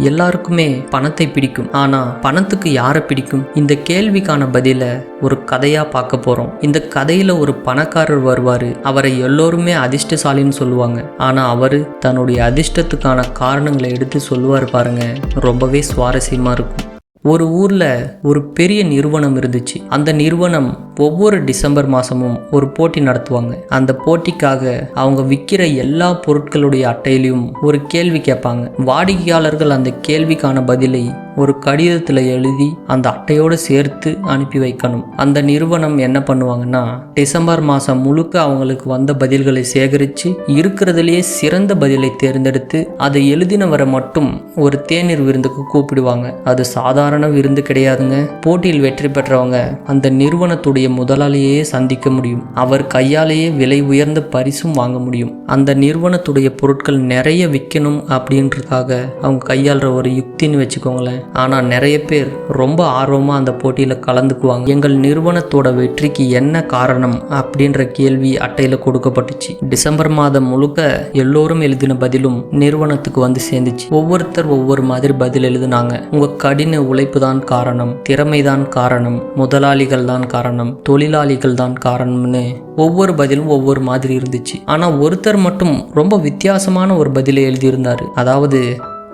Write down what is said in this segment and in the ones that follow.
எல்லாருக்குமே பணத்தை பிடிக்கும். ஆனா பணத்துக்கு யாரை பிடிக்கும்? இந்த கேள்விக்கான பதில ஒரு கதையா பார்க்க போறோம். இந்த கதையில ஒரு பணக்காரர் வருவாரு. அவரை எல்லோருமே அதிர்ஷ்டசாலின்னு சொல்லுவாங்க. ஆனா அவரு தன்னுடைய அதிர்ஷ்டத்துக்கான காரணங்களை எடுத்து சொல்லுவார் பாருங்க. ரொம்பவே சுவாரஸ்யமா இருக்கும். ஒரு ஊரில் ஒரு பெரிய நிறுவனம் இருந்துச்சு. அந்த நிறுவனம் ஒவ்வொரு டிசம்பர் மாதமும் ஒரு போட்டி நடத்துவாங்க. அந்த போட்டிக்காக அவங்க விற்கிற எல்லா பொருட்களுடைய அட்டையிலையும் ஒரு கேள்வி கேட்பாங்க. வாடிக்கையாளர்கள் அந்த கேள்விக்கான பதிலை ஒரு கடிதத்தில் எழுதி அந்த அட்டையோடு சேர்த்து அனுப்பி வைக்கணும். அந்த நிறுவனம் என்ன பண்ணுவாங்கன்னா டிசம்பர் மாதம் முழுக்க அவங்களுக்கு வந்த பதில்களை சேகரித்து இருக்கிறதுலேயே சிறந்த பதிலை தேர்ந்தெடுத்து அதை எழுதினவரை மட்டும் ஒரு தேநீர் விருந்துக்கு கூப்பிடுவாங்க. அது சாதாரண விருந்து கிடையாதுங்க. போட்டியில் வெற்றி பெற்றவங்க அந்த நிறுவனத்துடைய முதலாளியே சந்திக்க முடியும். அவர் கையாலேயே விலை உயர்ந்த பரிசும் வாங்க முடியும். அந்த நிறுவனத்துடைய பொருட்கள் நிறைய விற்கணும் அப்படின்றதுக்காக அவங்க கையாளுற ஒரு யுக்தின்னு வச்சுக்கோங்களேன். ஆனால் நிறைய பேர் ரொம்ப ஆர்வமாக அந்த போட்டியில் கலந்துக்குவாங்க. எங்கள் நிறுவனத்தோட வெற்றிக்கு என்ன காரணம் அப்படின்ற கேள்வி அட்டையில் கொடுக்கப்பட்டுச்சு. டிசம்பர் மாதம் முழுக்க எல்லோரும் எழுதின பதிலும் நிறுவனத்துக்கு வந்து சேர்ந்துச்சு. ஒவ்வொருத்தர் ஒவ்வொரு மாதிரி பதில் எழுதினாங்க. உங்கள் கடின உழைப்பு தான் காரணம் திறமை தான் காரணம் முதலாளிகள் தான் காரணம் தொழிலாளிகள் தான் காரணம்னு ஒவ்வொரு பதிலும் ஒவ்வொரு மாதிரி இருந்துச்சு. ஆனா ஒருத்தர் மட்டும் ரொம்ப வித்தியாசமான ஒரு பதிலை எழுதியிருந்தாரு. அதாவது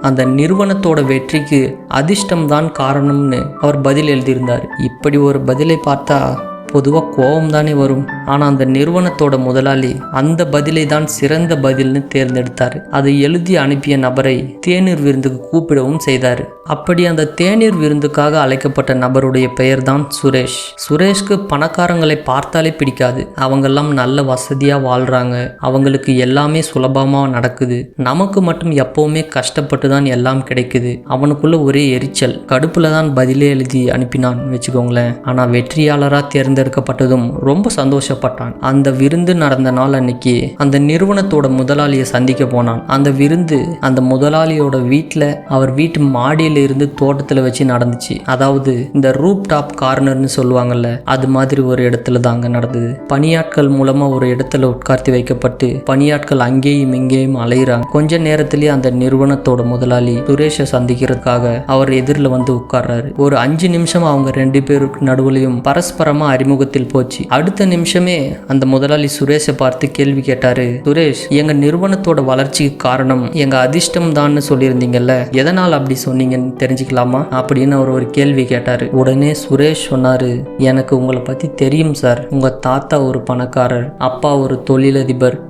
அந்த நிறுவனத்தோட வெற்றிக்கு அதிர்ஷ்டம் தான் காரணம்னு அவர் பதில் எழுதியிருந்தார். இப்படி ஒரு பதிலை பார்த்தா பொதுவாக கோபம் தானே வரும். ஆனால் அந்த நிறுவனத்தோட முதலாளி அந்த பதிலை தான் சிறந்த பதில்னு தேர்ந்தெடுத்தார். அதை எழுதி அனுப்பிய நபரை தேநீர் விருந்துக்கு கூப்பிடவும் செய்தார். அப்படி அந்த தேநீர் விருந்துக்காக அழைக்கப்பட்ட நபருடைய பெயர் தான் சுரேஷ். சுரேஷ்க்கு பணக்காரங்களை பார்த்தாலே பிடிக்காது. அவங்கெல்லாம் நல்ல வசதியாக வாழ்கிறாங்க அவங்களுக்கு எல்லாமே சுலபமாக நடக்குது. நமக்கு மட்டும் எப்போவுமே கஷ்டப்பட்டு தான் எல்லாம் கிடைக்குது. அவனுக்குள்ள ஒரே எரிச்சல். கடுப்பில் தான் பதிலே எழுதி அனுப்பினான் வச்சுக்கோங்களேன். ஆனால் வெற்றியாளராக தேர்ந்தெடுக்கப்பட்டதும் ரொம்ப சந்தோஷப்பட்டான். அந்த விருந்து நடந்த நாள் அன்னைக்கு அந்த நிறுவனத்தோட முதலாளியை சந்திக்க போனான். அந்த விருந்து அந்த முதலாளியோட வீட்டில் அவர் வீட்டு மாடியில் இருந்து தோட்டத்தில் வச்சு நடந்துச்சு. அதாவது இந்த ரூப் டாப் கார்னர்னு சொல்லுவாங்கல்ல அது மாதிரி ஒரு இடத்துல தாங்க நடந்தது. பணியாட்கள் மூலமா ஒரு இடத்துல உட்கார்த்தி வைக்கப்பட்டு பணியாட்கள் அங்கேயும் இங்கேயும் அலையிறாங்க. கொஞ்ச நேரத்திலேயே அந்த நிறுவனத்தோட முதலாளி சுரேஷை சந்திக்கிறதுக்காக அவர் எதிரில் வந்து உட்கார்றாரு. ஒரு அஞ்சு நிமிஷம் அவங்க ரெண்டு பேருக்கு நடுவுலையும் பரஸ்பரமா அறிமுகத்தில் போச்சு. அடுத்த நிமிஷமே அந்த முதலாளி சுரேஷை பார்த்து கேள்வி கேட்டாரு. சுரேஷ் எங்க நிறுவனத்தோட வளர்ச்சிக்கு காரணம் எங்க அதிர்ஷ்டம் தான்னு சொல்லியிருந்தீங்கல்ல எதனால் அப்படி சொன்னீங்கன்னு தெரிஞ்சுக்கலாமா? அப்படின்னு அவர் ஒரு கேள்வி கேட்டாரு. உடனே சுரேஷ் சொன்னாரு எனக்கு உங்களை பத்தி தெரியும் சார். உங்க தாத்தா ஒரு பணக்காரர். அப்பா ஒரு தொழிலதிபர்.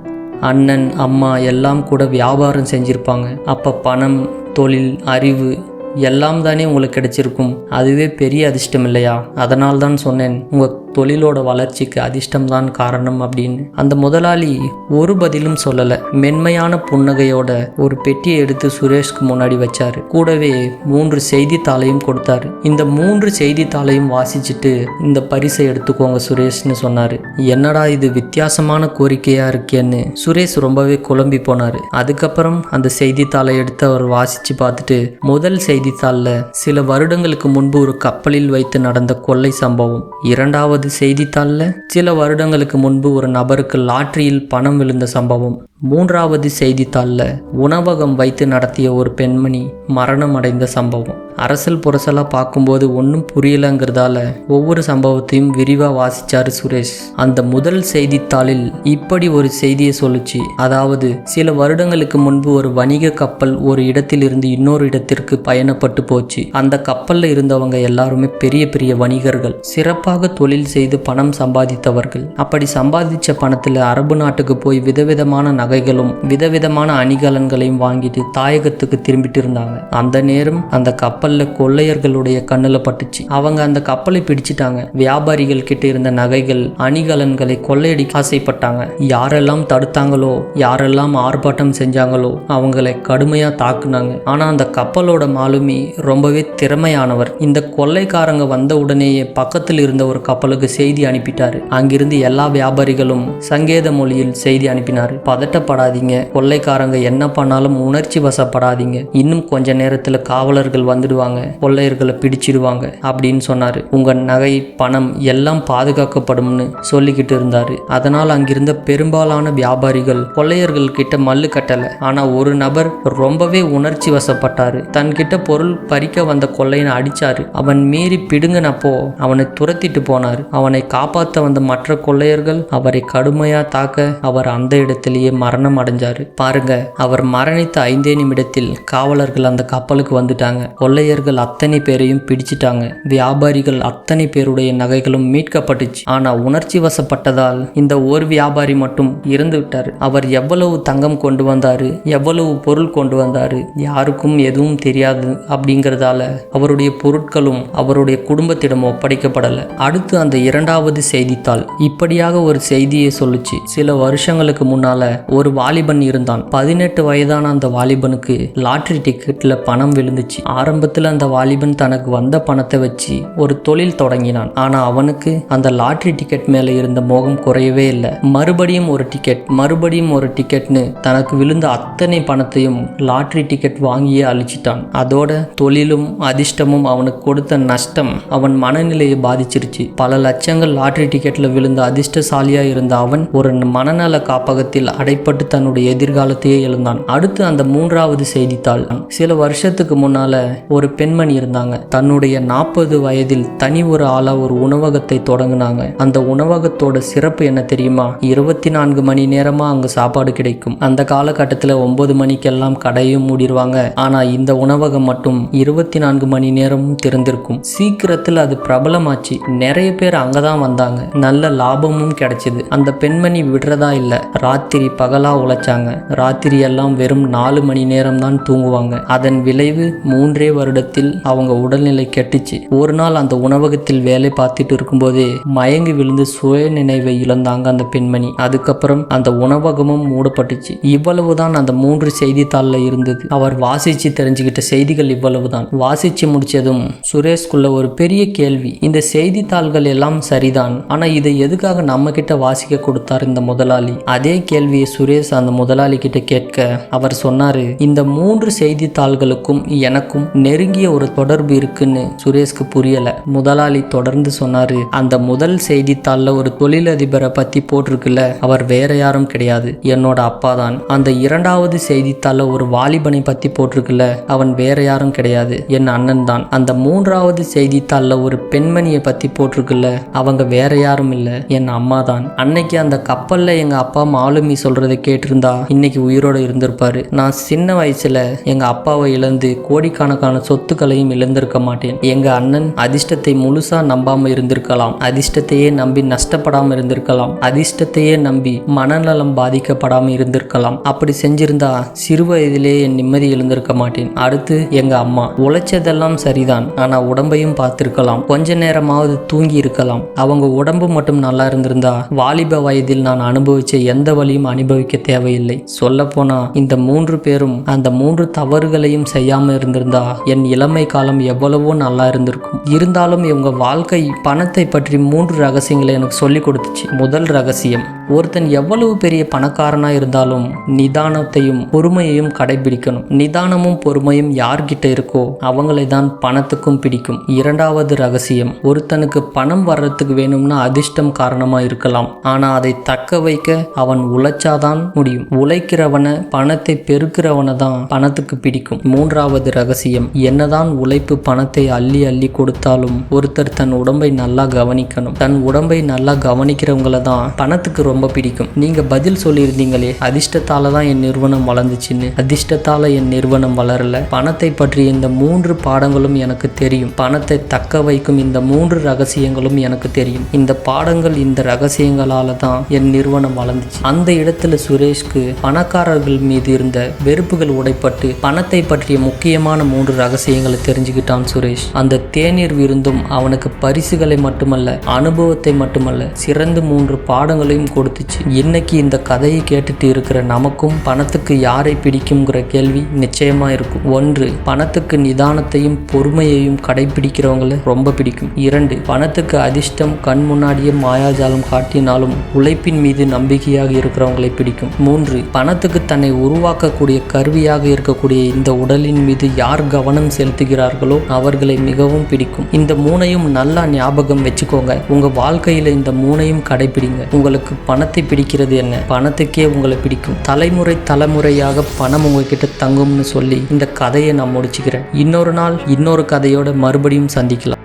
அண்ணன் அம்மா எல்லாம் கூட வியாபாரம் செஞ்சிருப்பாங்க. அப்ப பணம் தொழில் அறிவு எல்லாம் தானே உங்களுக்கு கிடைச்சிருக்கும். அதுவே பெரிய அதிர்ஷ்டம் இல்லையா? அதனால் தான் சொன்னேன். உங்கள் தொழிலோட வளர்ச்சிக்கு அதிர்ஷ்டம் தான் காரணம் அப்படின்னு அந்த முதலாளி ஒரு பதிலும் சொல்லலை. மென்மையான புன்னகையோட ஒரு பெட்டியை எடுத்து சுரேஷ்க்கு முன்னாடி வச்சாரு. கூடவே மூன்று செய்தித்தாளையும் கொடுத்தாரு. இந்த மூன்று செய்தித்தாளையும் வாசிச்சுட்டு இந்த பரிசை எடுத்துக்கோங்க சுரேஷ்னு சொன்னாரு. என்னடா இது வித்தியாசமான கோரிக்கையா இருக்கேன்னு சுரேஷ் ரொம்பவே குழம்பி போனாரு. அதுக்கப்புறம் அந்த செய்தித்தாளை எடுத்து அவர் வாசிச்சு பார்த்துட்டு முதல் செய்தித்தாளில் சில வருடங்களுக்கு முன்பு ஒரு கப்பலில் வைத்து நடந்த கொள்ளை சம்பவம் இரண்டாவது செய்தித்தாளில் சில வருடங்களுக்கு முன்பு ஒரு நபருக்கு லாட்டரியில் பணம் விழுந்த சம்பவம். மூன்றாவது செய்தித்தாளில் உணவகம் வைத்து நடத்திய ஒரு பெண்மணி மரணம் அடைந்த சம்பவம். அரசல் புரசலாக பார்க்கும்போது ஒன்றும் புரியலங்கிறதால ஒவ்வொரு சம்பவத்தையும் விரிவாக வாசிச்சாரு சுரேஷ். அந்த முதல் செய்தித்தாளில் இப்படி ஒரு செய்தியை சொல்லுச்சு. அதாவது சில வருடங்களுக்கு முன்பு ஒரு வணிக கப்பல் ஒரு இடத்திலிருந்து இன்னொரு இடத்திற்கு பயணப்பட்டு போச்சு. அந்த கப்பலில் இருந்தவங்க எல்லாருமே பெரிய பெரிய வணிகர்கள். சிறப்பாக தொழில் செய்து பணம் சம்பாதித்தவர்கள். அப்படி சம்பாதிச்ச பணத்தில் அரபு நாட்டுக்கு போய் விதவிதமான நகைகளும் விதவிதமான அணிகலன்களையும் வாங்கிட்டு தாயகத்துக்கு திரும்பிட்டு இருந்தாங்க. அந்த நேரம் அந்த கப்பல் கப்பலில் கொள்ளையர்களுடைய கண்ணில் பட்டுச்சு. அவங்க அந்த கப்பலை பிடிச்சிட்டாங்க. வியாபாரிகள் கிட்ட இருந்த நகைகள் அணிகலன்களை கொள்ளையடிக்க ஆசைப்பட்டாங்க. யாரெல்லாம் தடுத்தாங்களோ யாரெல்லாம் ஆர்ப்பாட்டம் செஞ்சாங்களோ அவங்களை கடுமையாக தாக்குனாங்க. ஆனால் அந்த கப்பலோட மாலுமி ரொம்பவே திறமையானவர். இந்த கொள்ளைக்காரங்க வந்த உடனேயே பக்கத்தில் இருந்த ஒரு கப்பலுக்கு செய்தி அனுப்பிட்டாரு. அங்கிருந்து எல்லா வியாபாரிகளும் சங்கேத மொழியில் செய்தி அனுப்பினார். பதட்டப்படாதீங்க. கொள்ளைக்காரங்க என்ன பண்ணாலும் உணர்ச்சி வசப்படாதீங்க. இன்னும் கொஞ்ச நேரத்தில் காவலர்கள் வந்துடுவாங்க. பண்ணிடுவாங்க கொள்ளையர்களை பிடிச்சிடுவாங்க அப்படின்னு சொன்னாரு. உங்க நகை பணம் எல்லாம் பாதுகாக்கப்படும்னு சொல்லிக்கிட்டு இருந்தாரு. அதனால் அங்கிருந்த பெரும்பாலான வியாபாரிகள் கொள்ளையர்கள் கிட்ட மல்லு கட்டலை. ஆனால் ஒரு நபர் ரொம்பவே உணர்ச்சி வசப்பட்டார். தன்கிட்ட பொருள் பறிக்க வந்த கொள்ளையனை அடித்தார் அவன் மீறி பிடுங்கினப்போ அவனை துரத்திட்டு போனார். அவனை காப்பாற்ற வந்த மற்ற கொள்ளையர்கள் அவரை கடுமையாக தாக்க அவர் அந்த இடத்திலேயே மரணம் அடைஞ்சாரு. பாருங்க அவர் மரணித்த ஐந்தே நிமிடத்தில் காவலர்கள் அந்த கப்பலுக்கு வந்துட்டாங்க. கொள்ளையர்கள் அத்தனை பேரையும் பிடிச்சிட்டாங்க. வியாபாரிகள் அத்தனை பேருடைய நகைகளும் மீட்கப்பட்டுச்சு. ஆனா உணர்ச்சி வசப்பட்டதால் இந்த ஒரு வியாபாரி மட்டும் இறந்து விட்டார். அவர் எவ்வளவு தங்கம் கொண்டு வந்தாரு எவ்வளவு பொருள் கொண்டு வந்தாரு யாருக்கும் எதுவும் தெரியாது அப்படிங்கறதால அவருடைய பொருட்களும் அவருடைய குடும்பத்திடம் ஒப்படைக்கப்படல. அடுத்து அந்த இரண்டாவது செய்தித்தாள் இப்படியாக ஒரு செய்தியை சொல்லுச்சு. சில வருஷங்களுக்கு முன்னால ஒரு வாலிபன் இருந்தான். பதினெட்டு வயதான அந்த வாலிபனுக்கு லாட்ரி டிக்கெட்ல பணம் விழுந்துச்சு. ஆரம்பத்தில் அந்த வாலிபன் தனக்கு வந்த பணத்தை வச்சு ஒரு தொழில் தொடங்கினான். ஆனால் அவனுக்கு அந்த லாட்ரி டிக்கெட் மேலே இருந்த மோகம் குறையவே இல்லை. மறுபடியும் ஒரு டிக்கெட் மறுபடியும் ஒரு டிக்கெட்னு தனக்கு விழுந்த அத்தனை பணத்தையும் லாட்ரி டிக்கெட் வாங்கியே அழிச்சிட்டான். அதோட தொழிலும் அதிர்ஷ்டமும் அவனுக்கு கொடுத்த நஷ்டம் அவன் மனநிலையை பாதிச்சிருச்சு. பல லட்சங்கள் லாட்ரி டிக்கெட்டில் விழுந்த அதிர்ஷ்டசாலியா இருந்த அவன் ஒரு மனநல காப்பகத்தில் அடைப்பட்டு தன்னுடைய எதிர்காலத்தையே எழுந்தான். அடுத்து அந்த மூன்றாவது செய்தித்தாள். சில வருஷத்துக்கு முன்னால ஒரு பெண்மணி இருந்தாங்க. தன்னுடைய நாற்பது வயதில் தனி ஒரு ஆளா ஒரு உணவகத்தை தொடங்கினாங்க. அந்த உணவகத்தோட சிறப்பு என்ன தெரியுமா? இருபத்தி நான்கு மணி நேரமா அங்க சாப்பாடு கிடைக்கும். அந்த காலகட்டத்தில் ஒன்பது மணிக்கெல்லாம் கடையும் மூடிடுவாங்க ஆனா இந்த உணவகம் மட்டும் இருபத்தி நான்கு மணி நேரமும் திறந்திருக்கும். சீக்கிரத்தில் அது பிரபலமாச்சு. நிறைய பேர் அங்கதான் வந்தாங்க. நல்ல லாபமும் கிடைச்சது. அந்த பெண்மணி விடுறதா இல்ல. ராத்திரி பகலா உழைச்சாங்க. ராத்திரி எல்லாம் வெறும் நாலு மணி நேரம் தான் தூங்குவாங்க. அதன் விளைவு மூன்றே வருடத்தில் அவங்க உடல்நிலை கெட்டுச்சு. ஒரு நாள் அந்த உணவகத்தில் வேலை பார்த்துட்டு இருக்கும்போதே மயங்கி விழுந்து சுய நினைவை இழந்தாங்க அந்த பெண்மணி. அதுக்கப்புறம் அந்த உணவகமும் மூடப்பட்டுச்சு. இவ்வளவுதான் அந்த மூன்று செய்தித்தாளில் இருந்தது. அவர் வாசிச்சு தெரிஞ்சுக்கிட்ட செய்திகள் இவ்வளவுதான். வாசிச்சு முடிச்சதும் சுரேஷ்குள்ள ஒரு பெரிய கேள்வி. இந்த செய்தித்தாள்கள் எல்லாம் சரிதான். ஆனா இதை எதுக்காக நம்ம கிட்ட வாசிக்க கொடுத்தார் இந்த முதலாளி? அதே கேள்வியை சுரேஷ் அந்த முதலாளி கிட்ட கேட்க அவர் சொன்னாரு இந்த மூன்று செய்தித்தாள்களுக்கும் எனக்கும் நெருங்கிய ஒரு தொடர்பு இருக்குன்னு சுரேஷ்க்கு புரியல. முதலாளி தொடர்ந்து சொன்னாரு அந்த முதல் செய்தித்தாள்ல ஒரு தொழிலதிபரை பத்தி போட்டிருக்குல்ல அவர் வேற யாரும் கிடையாது. என்னோட அப்பா தான் அந்த இரண்டாவது செய்தித்தாள்ல ஒரு வாலிபனை பத்தி போட்டிருக்குல்ல அவன் வேற யாரும் கிடையாது. என் அண்ணன் தான் அந்த மூன்றாவது செய்தித்தாள்ல ஒரு பெண்மணியை பத்தி போட்டிருக்குல்ல அவங்க வேற யாரும் இல்ல என் அம்மா தான் அன்னைக்கு அந்த கப்பல்ல எங்க அப்பா மாலுமி சொல்றதை கேட்டிருந்தா இன்னைக்கு உயிரோட இருந்திருப்பாரு. நான் சின்ன வயசுல எங்க அப்பாவை இழந்து கோடிக்கணக்கான சொத்துக்களையும் இழந்திருக்க மாட்டேன். எங்க அண்ணன் அதிர்ஷ்டத்தை முழுசா நம்பாம இருந்திருக்கலாம். அதிர்ஷ்டத்தையே நம்பி நஷ்டப்படாம இருந்திருக்கலாம். அதிர்ஷ்டத்தையே நம்பி மனநலம் பாதிக்கப்படாம இருந்திருக்கலாம். அப்படி செஞ்சிருந்தா சிறு வயதிலே என் நிம்மதி இழந்திருக்க மாட்டேன். அடுத்து எங்க அம்மா. உழைச்சதெல்லாம் சரிதான். ஆனா உடம்பையும் பார்த்திருக்கலாம். கொஞ்ச நேரமாவது தூங்கி இருக்கலாம். அவங்க உடம்பு மட்டும் நல்லா இருந்திருந்தா வாலிப வயதில் நான் அனுபவிச்ச எந்த வழியும் அனுபவிக்க தேவையில்லை. சொல்ல போனா இந்த மூன்று பேரும் அந்த மூன்று தவறுகளையும் செய்யாம இருந்திருந்தா என் இளமை காலம் எவ்வளவோ நல்லா இருந்திருக்கும். இருந்தாலும் இவங்க வாழ்க்கை பணத்தை பற்றி மூன்று ரகசியங்களை எனக்கு சொல்லி கொடுத்துச்சு. முதல் ரகசியம் ஒருத்தன் எவ்வளவு பெரிய பணக்காரனா இருந்தாலும் நிதானத்தையும் பொறுமையையும் கடைபிடிக்கணும். நிதானமும் பொறுமையும் யார்கிட்ட இருக்கோ அவங்களை தான் பணத்துக்கும் பிடிக்கும். இரண்டாவது ரகசியம் ஒருத்தனுக்கு பணம் வர்றதுக்கு வேணும்னா அதிர்ஷ்டம் காரணமா இருக்கலாம். ஆனா அதை தக்க வைக்க அவன் உழைச்சாதான் முடியும். உழைக்கிறவனை பணத்தை பெருக்கிறவனை தான் பணத்துக்கு பிடிக்கும். மூன்றாவது ரகசியம் என்னதான் உழைப்பு பணத்தை அள்ளி அள்ளி கொடுத்தாலும் ஒருத்தர் தன் உடம்பை நல்லா கவனிக்கணும். தன் உடம்பை நல்லா கவனிக்கிறவங்கள தான் பணத்துக்கு ரொம்ப பிடிக்கும். நீங்க பதில் சொல்லியிருந்தீங்களே அதிர்ஷ்டத்தால தான் என் நிறுவனம் வளர்ந்துச்சுன்னு. அதிர்ஷ்டத்தால என் நிறுவனம் வளரல. பணத்தை பற்றி இந்த மூன்று பாடங்களும் எனக்கு தெரியும். பணத்தை தக்க வைக்கும் இந்த மூன்று ரகசியங்களும் எனக்கு தெரியும். இந்த பாடங்கள் இந்த ரகசியங்களால தான் என் நிறுவனம் வளர்ந்துச்சு. அந்த இடத்துல சுரேஷ்க்கு பணக்காரர்கள் மீது இருந்த வெறுப்புகள் உடைப்பட்டு பணத்தை பற்றிய முக்கியமான மூன்று ரகசியங்களை தெரிஞ்சுக்கிட்டான் சுரேஷ். அந்த தேநீர் விருந்தும் அவனுக்கு பரிசுகளை மட்டுமல்ல அனுபவத்தை மட்டுமல்ல சிறந்த மூன்று பாடங்களையும் கொடுத்துச்சு. இன்னைக்கு இந்த கதையை கேட்டுட்டு இருக்கிற நமக்கும் பணத்துக்கு யாரை பிடிக்குங்கிற கேள்வி நிச்சயமா இருக்கும். ஒன்று பணத்துக்கு நிதானத்தையும் பொறுமையையும் கடைபிடிக்கிறவங்களை ரொம்ப பிடிக்கும். இரண்டு பணத்துக்கு அதிர்ஷ்டம் கண் முன்னாடியே மாயாஜாலம் காட்டினாலும் உழைப்பின் மீது நம்பிக்கையாக இருக்கிறவங்களை பிடிக்கும். மூன்று பணத்துக்கு தன்னை உருவாக்கக்கூடிய கருவியாக இருக்கக்கூடிய இந்த உடலின் மீது யார் கவனம் கவனம் செலுத்துகிறார்களோ அவர்களை மிகவும் பிடிக்கும். இந்த மூணையும் நல்லா ஞாபகம் வச்சுக்கோங்க. உங்க வாழ்க்கையில இந்த மூணையும் கடைபிடிங்க. உங்களுக்கு பணத்தை பிடிக்கிறது என்ன? பணத்துக்கே உங்களை பிடிக்கும். தலைமுறை தலைமுறையாக பணம் உங்ககிட்ட தங்கும்னு சொல்லி இந்த கதையை நான் முடிச்சுக்கிறேன். இன்னொரு நாள் இன்னொரு கதையோட மறுபடியும் சந்திக்கலாம்.